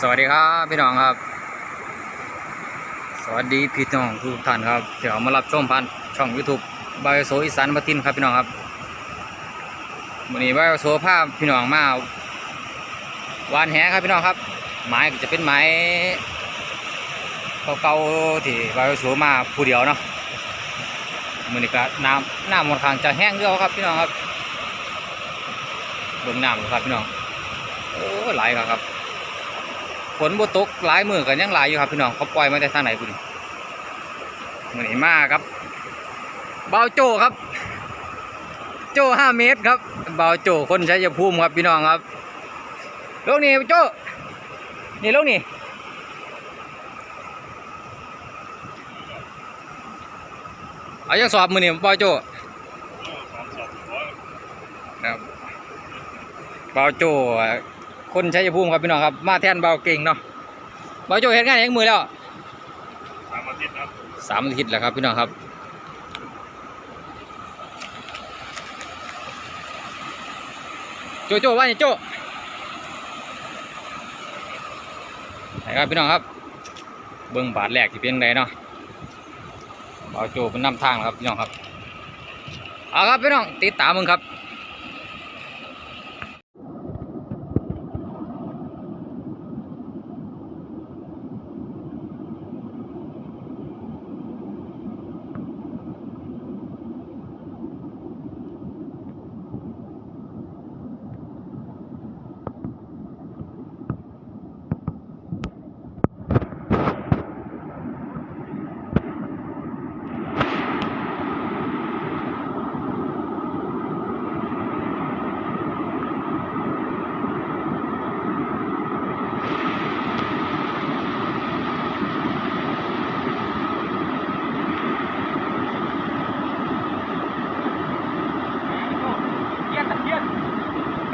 สวัสดีครับพี่น้องครับ สวัสดีพี่น้องทุกท่านครับเดี๋ยวมารับชมผ่านช่อง YouTube บายโซอีสานมาตินครับพี่น้องครับวันนี้บายโซภาพพี่น้องมาวานแหครับพี่น้องครับไม้จะเป็นไม้เก่าๆที่บายโซมาผู้เดียวเนาะมือนี้ก็น้ำน้ำมดข้างจะแห้งเยอะครับพี่น้องครับเบิ่งน้ำครับพี่น้องโอ้ไหลายครับ ฝนบ่ตกหลายมือกันยังหลายอยู่ครับพี่น้องเขาปล่อยมาแต่ทางไหนพุ่นมือนี้มาครับ เบาโจครับ โจห้าเมตรครับ เบาโจคนใช้ยภูมิครับพี่น้องครับลูกนี่โจนี่ลูกนี่เอายังสอบมือนี่เบาโจครับเบาโจ คนใช้ยภูมิครับพี่น้องครับ มาแทนเบาเก่งเนาะเบาโจเห็นงานเองมือแล้วสามอาทิตย์ครับสามอาทิตย์แล้วครับพี่น้องครับโจโจว่าเนี่ยโจไหนครับพี่น้องครับ เบิ้งบาทแรกที่เป็นยังไงเนาะเบาโจเป็นนำทางแล้วครับพี่น้องครับเอาครับพี่น้องติดตามมึงครับ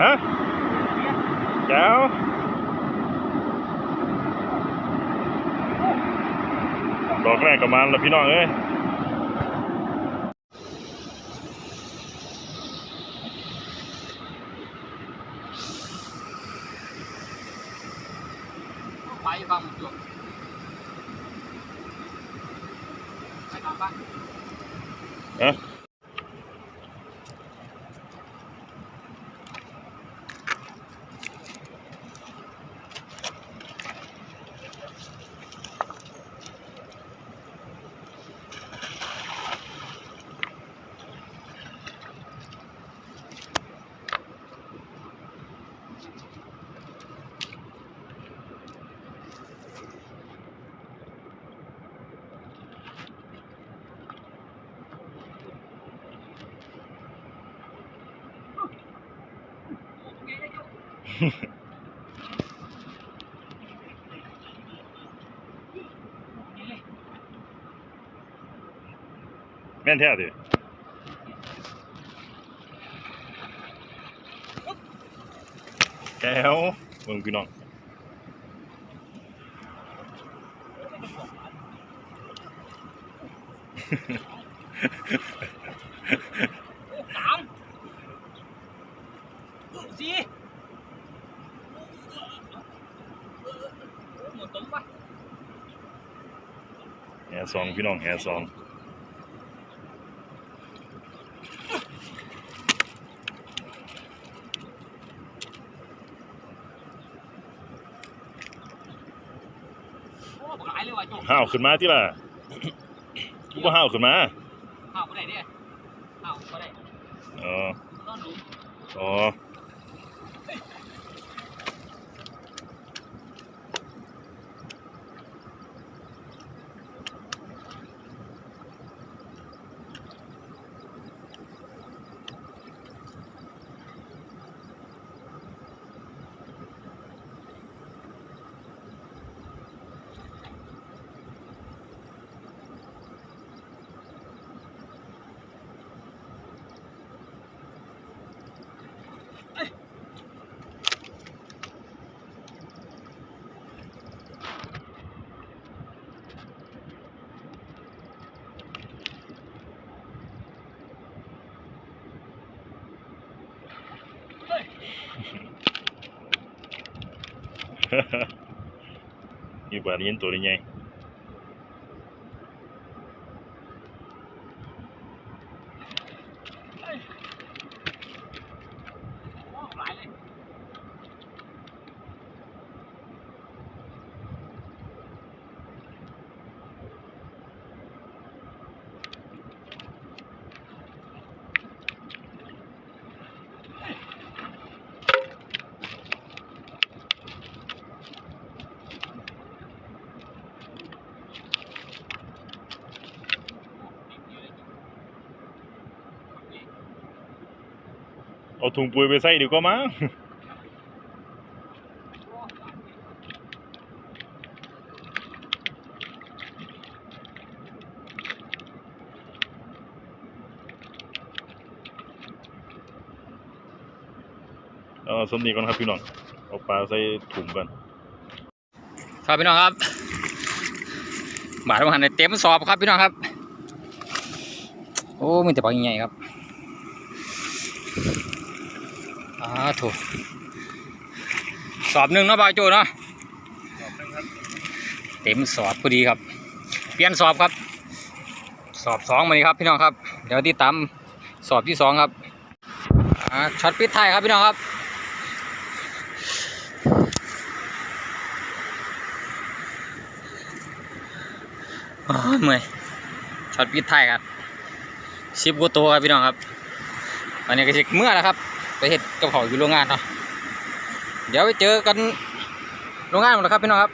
ฮะแจ้วดอกแรกกับมันแล้วพี่น้องเอ้ยไปฟังจบไปตามบ้านฮะ แม่นแท้ดิแก้วเบิ่งพี่น้องสามสี่หมดตรงปะ แห่ซองพี่น้องแห่ซองโอ้บอกหลายเลยว่ะโจห้าวขึ้นมาที่ล่ะกูก็ห้าวขึ้นมาอ้าวบ่ได้เด้อ้าวบ่ได้อ๋อนอ นี่ปลาเลี้ยงตัวนี้ไเอาถุงปุ๋ยไปใส่ดีกว่ามั้งเอาสมนีก่อนครับพี่น้อง เอาปลาใส่ถุงกัน ครับพี่น้องครับบาทมาหันในเต็มสอบครับพี่น้องครับ โอ้มีแต่ปลาใหญ่ครับ อ่าถูกสอบหนึ่งเนาะบาวโจเนาะเต็มสอบพอดีครับ เปลี่ยนสอบครับ สอบสองมานี้ครับพี่น้องครับ เดี๋ยวติดตามสอบที่สองครับอ่าช็อตปิดท้ายครับพี่น้องครับเมื่อยช็อตปิดท้ายครับสิบกว่าตัวครับพี่น้องครับตอนนี้ก็สิเมื่อแล้วครับ ไปเห็ดกับเพาวอยู่โรงงานเนาะเดี๋ยวไปเจอกันโรงงานหมดแล้วครับพี่น้องครับ